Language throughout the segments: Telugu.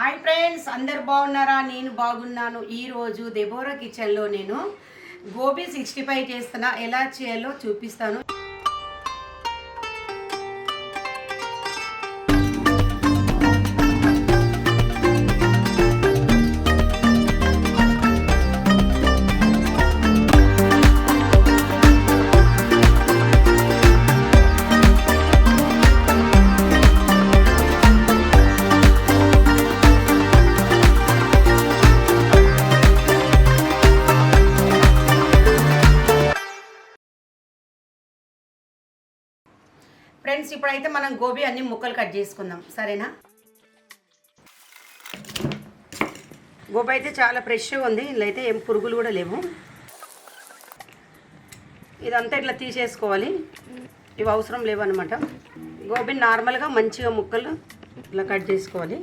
హాయ్ ఫ్రెండ్స్ అందరు బాగున్నారా? నేను బాగున్నాను. ఈరోజు దెబోరా కిచెన్లో నేను గోబీ సిక్స్టీ ఫైవ్ చేస్తున్నా. ఎలా చేయాలో చూపిస్తాను. ఫ్రెండ్స్ ఇప్పుడైతే మనం గోబీ అన్ని ముక్కలు కట్ చేసుకుందాం. సరేనా? గోబీ అయితే చాలా ఫ్రెష్గా ఉంది. ఇందులో అయితే ఏం పురుగులు కూడా లేవు. ఇదంతా ఇట్లా తీసేసుకోవాలి. ఇవి అవసరం లేవన్నమాట. గోబీని నార్మల్గా మంచిగా ముక్కలు ఇట్లా కట్ చేసుకోవాలి.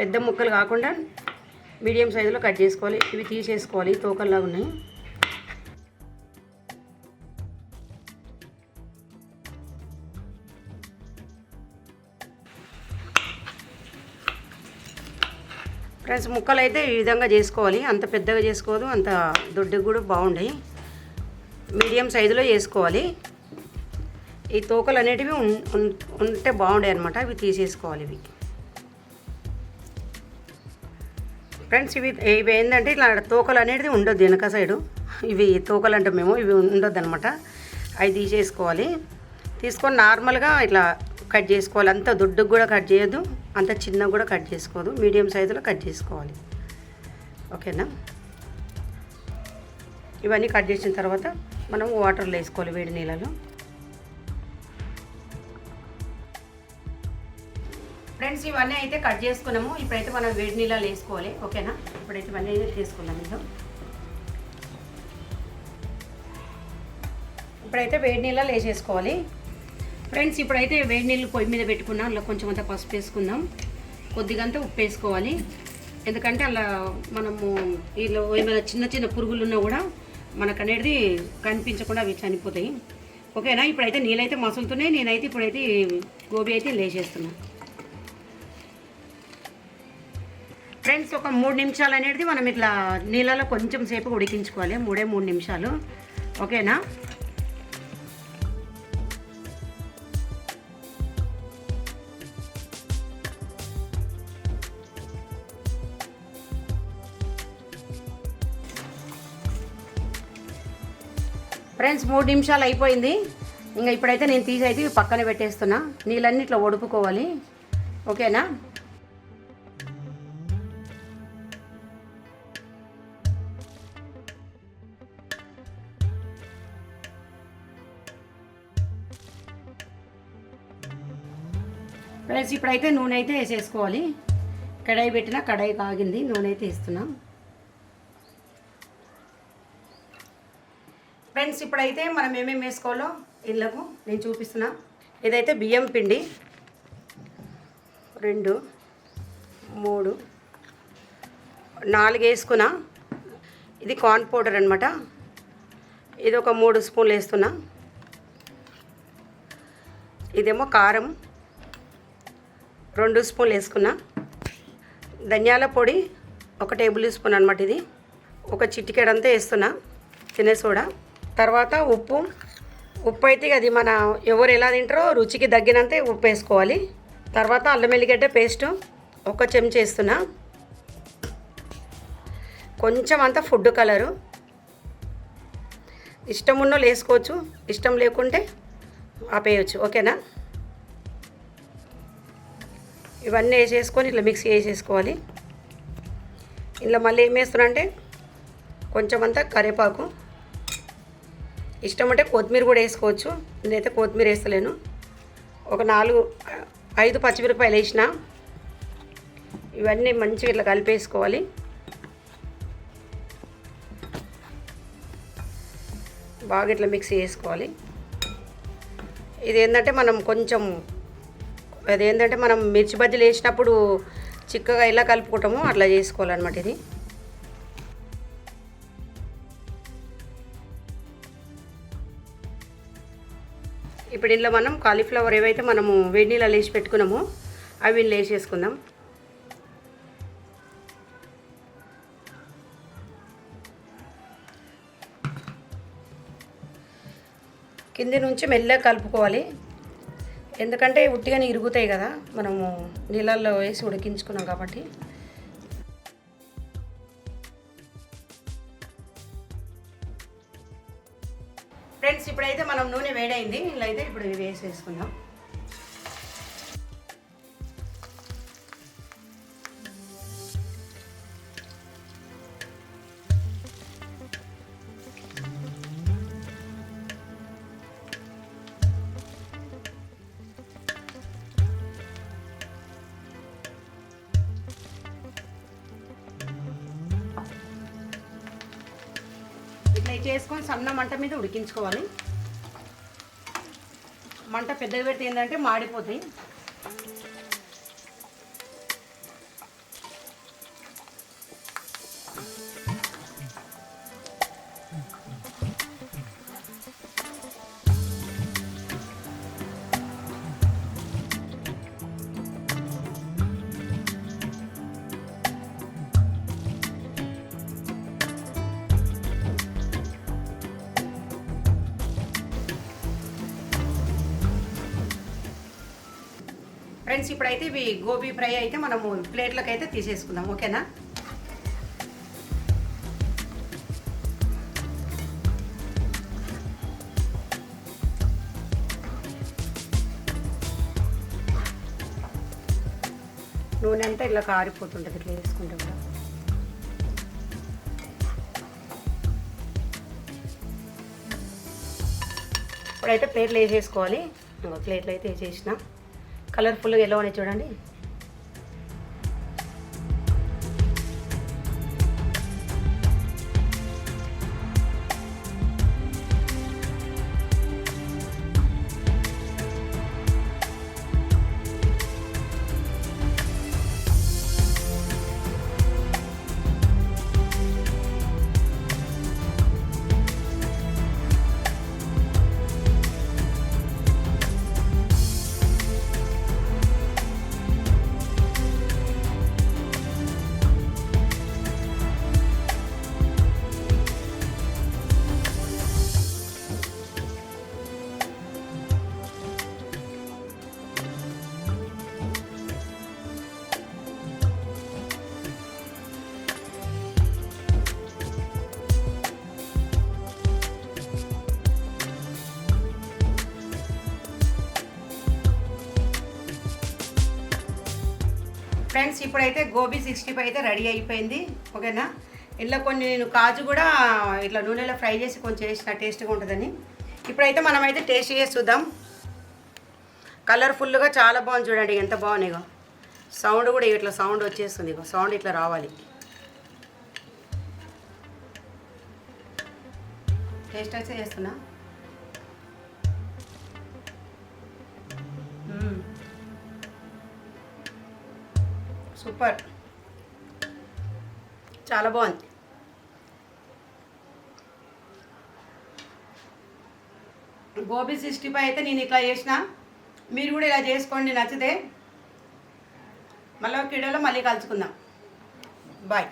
పెద్ద ముక్కలు కాకుండా మీడియం సైజులో కట్ చేసుకోవాలి. ఇవి తీసేసుకోవాలి. తోకల్లా ఉన్నాయి. ఫ్రెండ్స్ ముక్కలు అయితే ఈ విధంగా చేసుకోవాలి. అంత పెద్దగా చేసుకోవద్దు అంత దొడ్డు కూడా బాగుంటాయి మీడియం సైజులో చేసుకోవాలి. ఈ తోకలు అనేటివి ఉంటే బాగుండే అనమాట ఇవి తీసేసుకోవాలి ఇవి. ఫ్రెండ్స్ ఇవి ఇవి ఏంటంటే ఇట్లా తోకలు అనేది ఉండొద్దు వెనక సైడు. ఇవి తోకలు అంటే మేము ఇవి ఉండొద్దు అనమాట అవి తీసేసుకోవాలి. తీసుకొని నార్మల్గా ఇట్లా కట్ చేసుకోవాలి. అంత దొడ్డుకు కూడా కట్ చేయొద్దు. అంత చిన్నగా కూడా కట్ చేసుకోదు మీడియం సైజులో కట్ చేసుకోవాలి. ఓకేనా? ఇవన్నీ కట్ చేసిన తర్వాత మనం వాటర్లో వేసుకోవాలి వేడి నీళ్ళలో. ఫ్రెండ్స్ ఇవన్నీ అయితే కట్ చేసుకున్నాము. ఇప్పుడైతే మనం వేడి నీళ్ళలో వేసుకోవాలి. ఓకేనా? ఇప్పుడైతే ఇవన్నీ చేసుకుందాం ఇందులో ఇప్పుడైతే వేడి నీళ్ళలో వేసేసుకోవాలి. ఫ్రెండ్స్ ఇప్పుడైతే వేడి నీళ్ళు పొయ్యి మీద పెట్టుకున్నాం అలా కొంచెం అంత పసుపు వేసుకుందాం. కొద్దిగంత ఉప్పు వేసుకోవాలి. ఎందుకంటే అలా మనము వీళ్ళు ఏమైనా చిన్న చిన్న పురుగులు ఉన్నా కూడా మనకు అనేది కనిపించకుండా అవి చనిపోతాయి. ఓకేనా? ఇప్పుడైతే నీళ్ళైతే మసులుతున్నాయి. నేనైతే ఇప్పుడైతే గోబీ అయితే లేచేస్తున్నాను ఫ్రెండ్స్ ఒక మూడు నిమిషాలు అనేది మనం ఇట్లా నీళ్ళలో కొంచెం సేపు ఉడికించుకోవాలి. మూడే మూడు నిమిషాలు. ఓకేనా? ఫ్రెండ్స్ మూడు నిమిషాలు అయిపోయింది. ఇంకా ఇప్పుడైతే నేను తీసైతే పక్కన పెట్టేస్తున్నా. నీళ్ళన్నీ ఇట్లా ఒడుపుకోవాలి. ఓకేనా? ఫ్రెండ్స్ ఇప్పుడైతే నూనె అయితే వేసేసుకోవాలి. కడాయి పెట్టిన కడాయి కాగింది. నూనె అయితే వేస్తున్నాం. ఫ్రెండ్స్ ఇప్పుడైతే మనం ఏమేమి వేసుకోవాలో ఇళ్ళకు నేను చూపిస్తున్నా. ఇదైతే బియ్యం పిండి రెండు మూడు నాలుగు వేసుకున్నా. ఇది కార్న్ పౌడర్ అనమాట ఇది ఒక మూడు స్పూన్లు వేస్తున్నా. ఇదేమో కారం రెండు స్పూన్లు వేసుకున్నా. ధనియాల పొడి ఒక టేబుల్ స్పూన్ అనమాట ఇది. ఒక చిటికెడంతా వేస్తున్నా. తినే సోడా. తర్వాత ఉప్పు. ఉప్పు అయితే అది మన ఎవరు ఎలా తింటారో రుచికి తగ్గినంతే ఉప్పు వేసుకోవాలి. తర్వాత అల్లం వెల్లిగడ్డ పేస్ట్ ఒక చెంచా వేస్తున్నా. కొంచెం అంతా ఫుడ్ కలరు. ఇష్టం ఉన్న వేసుకోవచ్చు ఇష్టం లేకుంటే ఆపేయచ్చు ఓకేనా? ఇవన్నీ వేసేసుకొని ఇట్లా మిక్స్ చేసేసుకోవాలి ఇందులో మళ్ళీ ఏం వేస్తున్నా అంటే కొంచెం అంతా కరివేపాకు. ఇష్టం ఉంటే కొత్తిమీర కూడా వేసుకోవచ్చు. నేనైతే కొత్తిమీర వేస్తలేను. ఒక నాలుగు ఐదు పచ్చిమిరపాయలు వేసిన. ఇవన్నీ మంచిగా ఇట్లా కలిపేసుకోవాలి. బాగా ఇట్లా మిక్స్ చేసుకోవాలి. ఇది ఏంటంటే మనం కొంచెం అదేంటంటే మనం మిర్చి బజ్జీలు వేసినప్పుడు చిక్కగా ఎలా కలుపుకుంటామో అట్లా చేసుకోవాలన్నమాట ఇది. ఇప్పుడు ఇందులో మనం కాలీఫ్లవర్ ఏవైతే మనము వేడి నీళ్ళు లేచి పెట్టుకున్నామో అవి లేచేసుకుందాం కింది నుంచి మెల్లగా కలుపుకోవాలి. ఎందుకంటే ఉట్టిగానే ఇరుగుతాయి కదా మనము నీళ్ళల్లో వేసి ఉడికించుకున్నాం కాబట్టి. ఇప్పుడైతే మనం నూనె వేడైంది ఇలా అయితే ఇప్పుడు ఇవి వేసేసుకుందాం. ఇట్లా చేసుకొని సన్న మంట మీద ఉడికించుకోవాలి. మంట పెద్దగా పెడితే ఏంటంటే మాడిపోతాయి. ఫ్రెండ్స్ ఇప్పుడైతే ఇవి గోబీ ఫ్రై అయితే మనము ప్లేట్లకు అయితే తీసేసుకుందాం ఓకేనా? నూనె అంతా ఇలా కారిపోతుంటుంది ఇట్లా వేసుకుంటే కూడా. ఇప్పుడైతే ప్లేట్లు వేసేసుకోవాలి. ప్లేట్లు అయితే వేసేసిన. కలర్ఫుల్గా ఎలా ఉన్నాయి చూడండి. ఫ్రెండ్స్ ఇప్పుడైతే గోబీ సిక్స్టీ ఫైవ్ అయితే రెడీ అయిపోయింది. ఓకేనా? ఇట్లా కొన్ని నేను కాజు కూడా ఇట్లా నూనెలో ఫ్రై చేసి కొంచెం వేసిన టేస్ట్గా ఉంటుందని. ఇప్పుడైతే మనమైతే టేస్ట్ చేసి చూద్దాం. కలర్ఫుల్గా చాలా బాగుంది చూడండి ఎంత బాగున్నాయిగో. సౌండ్ కూడా ఇట్లా సౌండ్ వచ్చేస్తుంది ఇగో సౌండ్ ఇట్లా రావాలి. టేస్ట్ అయితే చేస్తున్నా. సూపర్. చాలా బాగుంది. గోబీ సిక్స్టీ ఫైవ్ అయితే నేను ఇట్లా చేసిన. మీరు కూడా ఇలా చేసుకోండి నచ్చితే. మళ్ళీ ఒక వీడియోలో మళ్ళీ కలుసుకుందాం. బాయ్.